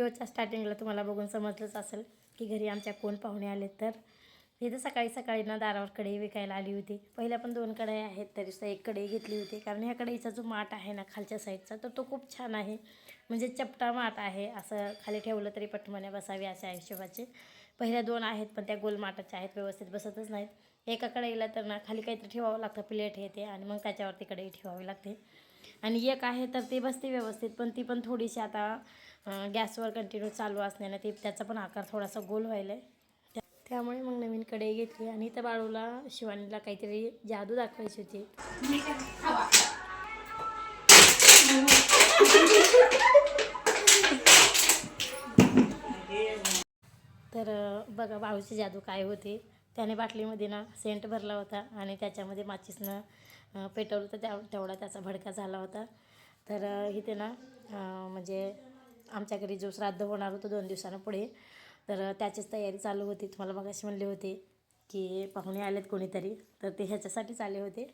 व्हिडिओच्या स्टार्टिंगला तुम्हाला बघून समजलंच असेल की घरी आमच्या कोण पाहुणे आले तर. इथं सकाळी सकाळी ना दारावर कढई विकायला आली होती. पहिल्या पण दोन कढई आहेत तरी सुद्धा एक कढई घेतली होती. कारण ह्या कढईचा जो माठ आहे ना खालच्या साईडचा तर तो खूप छान आहे. म्हणजे चपटा माठ आहे असं खाली ठेवलं तरी पटमने बसावी अशा हिशोबाचे. पहिल्या दोन आहेत पण त्या गोल माठाच्या आहेत व्यवस्थित बसतच नाहीत. एका कढईला तर ना खाली काहीतरी ठेवावं लागतं प्लेट येते आणि मग त्याच्यावरती कढई ठेवावी लागते. आणि एक आहे तर ती बसते व्यवस्थित पण ती पण थोडीशी आता गॅसवर कंटिन्यू चालू असण्यानं ती त्याचा पण आकार थोडासा गोल व्हायला आहे. त्या- त्यामुळे मग नवीन कढई घेतली आणि त्या बाळूला शिवानीला काहीतरी जादू दाखवायची होती. तर बघा बाळूची जादू काय होते. त्याने बाटलीमध्ये ना सेंट भरला होता आणि त्याच्यामध्ये माचीसनं पेटवलं तर त्या तेवढा त्याचा भडका झाला होता. तर इथे ना म्हणजे आमच्या घरी जो श्राद्ध होणार होतं दोन दिवसानं पुढे तर त्याचीच तयारी चालू होती. तुम्हाला मग अशी म्हणले होते की पाहुणे आलेत कोणीतरी तर ते ह्याच्यासाठीच आले होते.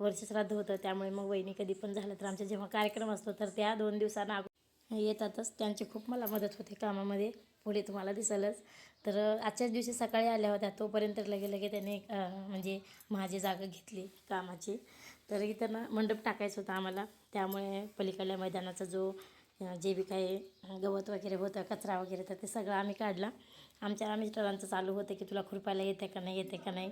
वर्ष श्राद्ध होतं त्यामुळे मग वहिनी कधी पण झालं तर आमच्या जेव्हा कार्यक्रम असतो तर त्या दोन दिवसांना अगो- येतातच. त्यांची खूप मला मदत होते कामामध्ये. पुढे तुम्हाला दिसलंच. तर आजच्याच दिवशी सकाळी आल्या होत्या. तोपर्यंत लगे लगे त्याने म्हणजे माझी जागा घेतली कामाची. तर इथं ना मंडप टाकायचं होतं आम्हाला. त्यामुळे पलीकडल्या मैदानाचा जो जे बी काही गवत वगैरे होतं कचरा वगैरे तर ते सगळं आम्ही काढला. आमच्या मिस्टरांचं चालू होतं की तुला खुरपायला येते का नाही येते का नाही?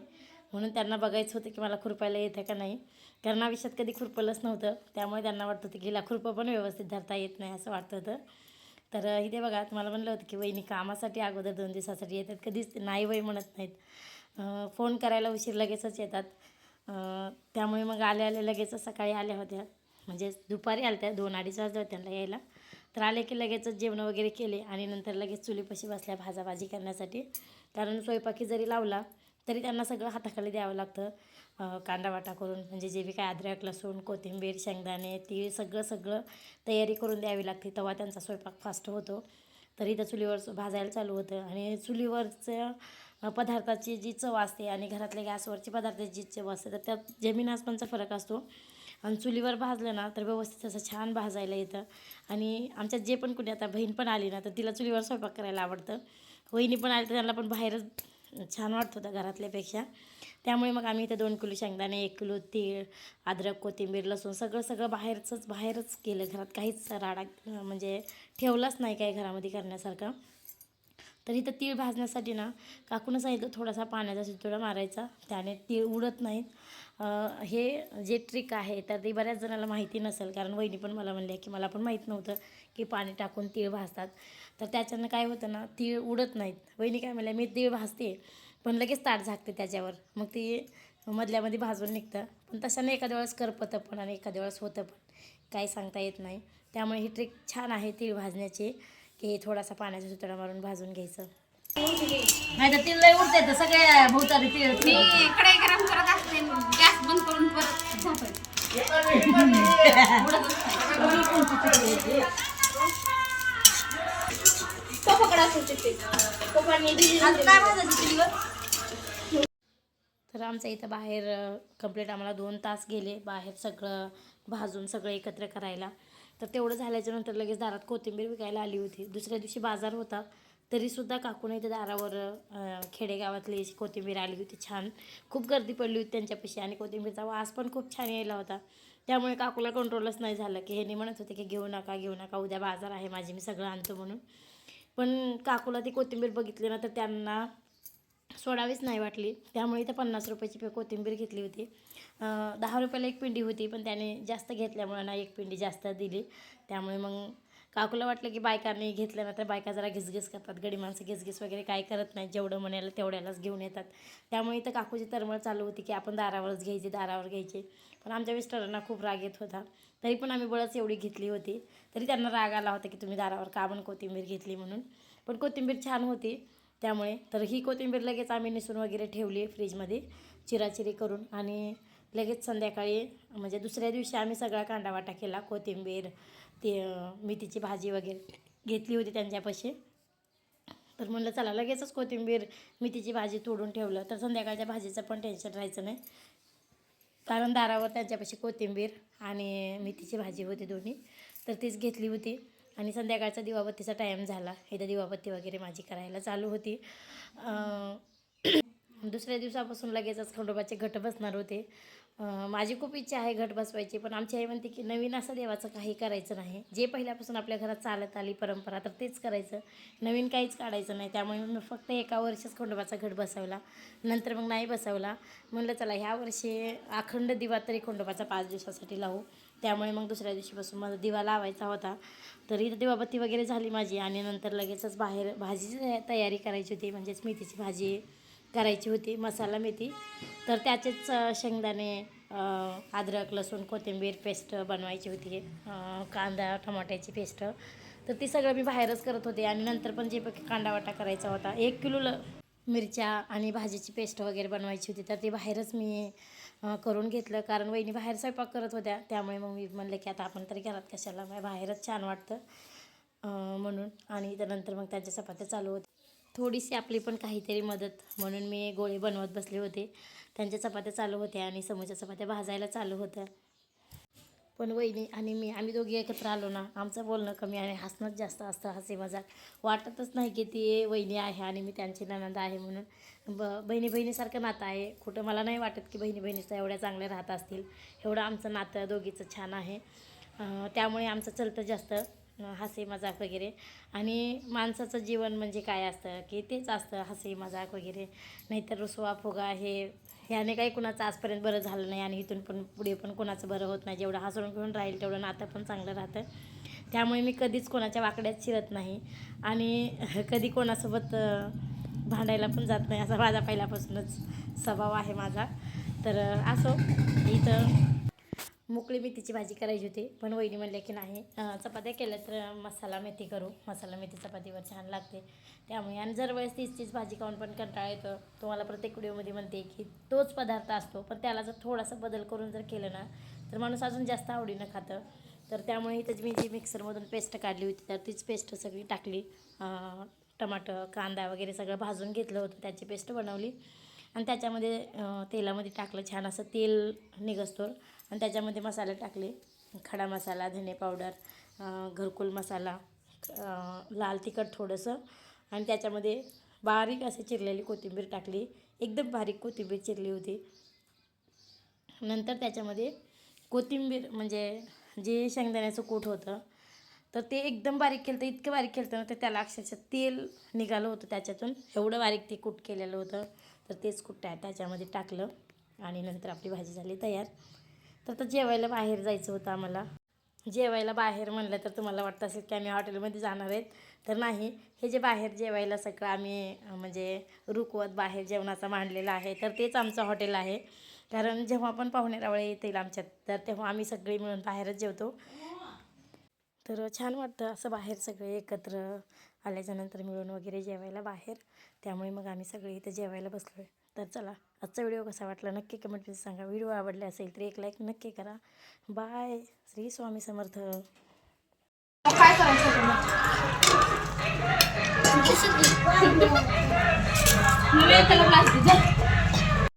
म्हणून त्यांना बघायचं होतं की मला खुरपायला येते का नाही. कारण आयुष्यात कधी खुरपलंच नव्हतं. त्यामुळे त्यांना वाटत होतं की हिला खुरपं पण व्यवस्थित धरता येत नाही असं वाटत होतं. तर इथे बघा तुम्हाला म्हणलं होतं की वहिनी कामासाठी अगोदर दोन दिवसासाठी येतात कधीच नाही वय म्हणत नाहीत. फोन करायला उशीर लगेचच येतात. त्यामुळे मग आले आले लगेचच सकाळी आल्या होत्या. म्हणजे दुपारी आल्या त्या दोन अडीच वाजले त्यांना यायला. तर आले की लगेचच जेवण वगैरे केले आणि नंतर लगेच चुलीपाशी बसल्या भाजाभाजी करण्यासाठी. कारण स्वयंपाकी जरी लावला तरी त्यांना सगळं हाताखाली द्यावं लागतं. कांदा वाटा करून म्हणजे जे बी काय अद्रक लसूण कोथिंबीर शेंगदाणे तीळ सगळं सगळं तयारी करून द्यावी लागते. तेव्हा त्यांचा स्वयंपाक फास्ट होतो. तरी त्या चुलीवर भाजायला चालू होतं. आणि चुलीवरचं पदार्थाची जी चव असते आणि घरातल्या गॅसवरची पदार्थाची जी चव असते तर त्यात जमीन आसमानचा फरक असतो. आणि चुलीवर भाजलं ना तर व्यवस्थित असं छान भाजायला येतं. आणि आमच्यात जे पण कुणी आता बहीण पण आली ना तर तिला चुलीवर स्वयंपाक करायला आवडतं. वहिनी पण आली तर त्यांना पण बाहेरच छान वाटत होतं घरातल्यापेक्षा. त्यामुळे मग आम्ही इथे दोन किलो शेंगदाणे एक किलो तीळ अद्रक कोथिंबीर लसूण सगळं सगळं बाहेरचंच बाहेरच केलं घरात. काहीच राडा म्हणजे ठेवलंच नाही काही घरामध्ये करण्यासारखं. तर इथं तीळ भाजण्यासाठी ना काकूनं सांगितलं थोडासा पाण्याचा शितोडा मारायचा त्याने तीळ उडत नाहीत. हे जे ट्रिक आहे तर ते बऱ्याच जणाला माहिती नसेल कारण वहिनी पण मला म्हणल्या की मला पण माहीत नव्हतं की पाणी टाकून तीळ भाजतात. तर त्याच्यानं काय होतं ना तीळ उडत नाहीत. वहिनी काय म्हणल्या मी तीळ भाजते पण लगेच ताट झाकते त्याच्यावर. मग ती मधल्यामध्ये भाजून निघतं. पण तशाने एखाद्या वेळेस करपतं पण आणि एखाद्या वेळेस होतं पण. काही सांगता येत नाही. त्यामुळे ही ट्रिक छान आहे तीळ भाजण्याची. की थोडासा पाण्याचा सुतडा मारून भाजून घ्यायचं. नाही तर तिला उडते तर सगळ्या भोवताली ती मी कढई गरम करत असते गॅस बंद करून परत झोपायचं. पप्पाकडे असायचे ते पप्पांनी आता काय भाजायचं चुलीवर? तर आमचं इथं बाहेर कंप्लीट आम्हाला दोन तास गेले बाहेर सगळं भाजून सगळं एकत्र करायला. तर तेवढं झाल्याच्यानंतर लगेच दारात कोथिंबीर विकायला आली होती. दुसऱ्या दिवशी बाजार होता. तरीसुद्धा काकून इथे दारावर खेडेगावातली अशी कोथिंबीर आली होती छान. खूप गर्दी पडली होती त्यांच्यापाशी आणि कोथिंबीरचा वास पण खूप छान यायला होता. त्यामुळे काकूला कंट्रोलच नाही झालं की ह्यांनी म्हणत होते की घेऊ नका घेऊ नका उद्या बाजार आहे माझी मी सगळं आणतो म्हणून. पण काकूला ती कोथिंबीर बघितली ना तर त्यांना सोडावीच नाही वाटली. त्यामुळे इथं पन्नास रुपयाची पे कोथिंबीर घेतली होती. दहा रुपयाला एक पिंडी होती पण त्याने जास्त घेतल्यामुळे ना एक पिंडी जास्त दिली. त्यामुळे मग काकूला वाटलं की बायकांनी घेतलं ना तर बायका जरा घिसघिस करतात. गडी माणसं घिसघिस वगैरे काय करत नाही जेवढं म्हणायला तेवढ्यालाच घेऊन येतात. त्यामुळे इथं काकूची तरमळ चालू होती की आपण दारावरच घ्यायची दारावर घ्यायची. पण आमच्या मिस्टरांना खूप राग येत होता. तरी पण आम्ही बळच एवढी घेतली होती. तरी त्यांना राग आला होता की तुम्ही दारावर का पण कोथिंबीर घेतली म्हणून. पण कोथिंबीर छान होती. त्यामुळे तर ही कोथिंबीर लगेच आम्ही निसून वगैरे ठेवली फ्रीजमध्ये चिराचिरी करून. आणि लगेच संध्याकाळी म्हणजे दुसऱ्या दिवशी आम्ही सगळा कांडावाटा केला कोथिंबीर ते मेथीची भाजी वगैरे घेतली होती त्यांच्यापाशी. तर म्हणलं चला लगेचच कोथिंबीर मेथीची भाजी तोडून ठेवलं. तर संध्याकाळच्या भाजीचं पण टेन्शन राहायचं नाही. कारण दारावर त्यांच्यापाशी कोथिंबीर आणि मेथीची भाजी होती दोन्ही. तर तीच घेतली होती. आणि संध्याकाळचा दिवाबत्तीचा टाईम झाला. इथं दिवाबत्ती वगैरे माझी करायला चालू होती. दुसऱ्या दिवसापासून लगेचच खंडोबाचे घट बसणार होते. माझी खूप इच्छा आहे घट बसवायची पण आमची आई म्हणते की नवीन असं देवाचं काही करायचं नाही. जे पहिल्यापासून आपल्या घरात चालत आली परंपरा तर तेच करायचं. नवीन काहीच काढायचं नाही. त्यामुळे मी फक्त एका वर्षीच खंडोबाचा घट बसवला. नंतर मग नाही बसवला. म्हणलं चला ह्या वर्षी अखंड दिवा तरी खंडोबाचा पाच दिवसासाठी लावू. त्यामुळे मग दुसऱ्या दिवशीपासून माझा दिवा लावायचा होता. तर इथं दिवाबत्ती वगैरे झाली माझी आणि नंतर लगेचच बाहेर भाजीची तयारी करायची होती. म्हणजेच मेथीची भाजी करायची होती मसाला मेथी. तर त्याचेच शेंगदाणे अद्रक लसूण कोथिंबीर पेस्ट बनवायची होती. कांदा टमाट्याची पेस्ट. तर ती सगळं मी बाहेरच करत होते आणि नंतर पण जे कांदा वाटा करायचा होता एक किलो ल मिरच्या आणि भाजीची पेस्ट वगैरे बनवायची होती. तर ती बाहेरच मी करून घेतलं. कारण वहिनी बाहेर स्वयंपाक करत होत्या. त्यामुळे मग मी म्हणलं की आता आपण तरी घरात कशाला मग बाहेरच छान वाटतं म्हणून. आणि त्यानंतर मग त्यांच्या चपात्या चालू होत्या. थोडीशी आपली पण काहीतरी मदत. म्हणून मी गोळे बनवत बसले होते. त्यांच्या चपात्या चालू होत्या आणि समोरच्या चपात्या भाजायला चालू होत्या. पण वहिनी आणि मी आम्ही दोघी एकत्र आलो ना आमचं बोलणं कमी आणि हसणंच जास्त असतं हसे मजाक. वाटतच नाही की ती वहिनी आहे आणि मी त्यांची ननंद आहे म्हणून. ब बहिणी बहिणीसारखं नातं आहे. कुठं मला नाही वाटत की बहिणी बहिणीचं एवढ्या चांगल्या राहत असतील. एवढं आमचं नातं दोघीचं छान आहे. त्यामुळे आमचं चलतं जास्त हसे मजाक वगैरे. आणि माणसाचं जीवन म्हणजे काय असतं की तेच असतं हसे मजाक वगैरे. नाहीतर रुसवा फुगा हे ह्याने काही कुणाचं आजपर्यंत बरं झालं नाही आणि इथून पण पुढे पण कोणाचं बरं होत नाही. जेवढं हसवून घेऊन राहील तेवढं नातं पण चांगलं राहतं. त्यामुळे मी कधीच कोणाच्या वाकड्यात शिरत नाही. आणि कधी कोणासोबत भांडायला पण जात नाही असा माझा पहिल्यापासूनच स्वभाव आहे माझा. तर असो. इथं मोकळी मेथीची भाजी करायची होती. पण वहिनी म्हणल्या की नाही चपात्या केल्या तर मसाला मेथी करू. मसाला मेथी चपातीवर छान लागते. त्यामुळे आणि जर वेळेस तीच तीच भाजी खाऊन पण कंटाळा येतो. तुम्हाला प्रत्येक व्हिडिओमध्ये म्हणते की तोच पदार्थ असतो. पण त्याला जर थोडासा बदल करून जर केलं ना तर माणूस अजून जास्त आवडीनं खातं. तर त्यामुळे इथं मी जी मिक्सरमधून पेस्ट काढली होती तर तीच पेस्ट सगळी टाकली. टमाटर कांदा वगैरे सगळं भाजून घेतलं होतं. त्याची पेस्ट बनवली. आणि त्याच्यामध्ये तेलामध्ये टाकलं छान असं तेल निघस्तोर आणि त्याच्यामध्ये मसाले टाकले. खडा मसाला धने पावडर घरकुल मसाला लाल तिखट थोडंसं. आणि त्याच्यामध्ये बारीक असे चिरलेली कोथिंबीर टाकली. एकदम बारीक कोथिंबीर चिरली होती. नंतर त्याच्यामध्ये कोथिंबीर म्हणजे जे शेंगदाण्याचं कूट होतं तर ते एकदम बारीक केलं. तर इतकं बारीक केलं ना तर त्याला अक्षरशः तेल निघालं होतं त्याच्यातून. एवढं बारीक ते कूट केलेलं होतं. तर तेच कूट त्याच्यामध्ये टाकलं आणि नंतर आपली भाजी झाली तयार. तर आता जेवायला बाहेर जायचं होतं आम्हाला. जेवायला बाहेर म्हणलं तर तुम्हाला वाटतं असेल की आम्ही हॉटेलमध्ये जाणार आहेत. तर नाही हे जे बाहेर जेवायला सगळं आम्ही म्हणजे रुकवत बाहेर जेवणाचा मांडलेला आहे तर तेच आमचं हॉटेल आहे. कारण जेव्हा पण पाहुणेरावळे येतील आमच्यात तर तेव्हा आम्ही सगळे मिळून बाहेरच जेवतो. तर छान वाटतं असं बाहेर सगळे एकत्र आल्याच्यानंतर मिळून वगैरे जेवायला बाहेर. त्यामुळे मग आम्ही सगळे इथं जेवायला बसलो आहे तर चला आजचा व्हिडिओ कसा वाटला नक्की कमेंटमध्ये सांगा. व्हिडिओ आवडले असेल तर एक लाईक नक्की करा. बाय श्री स्वामी समर्थ. काय करायचं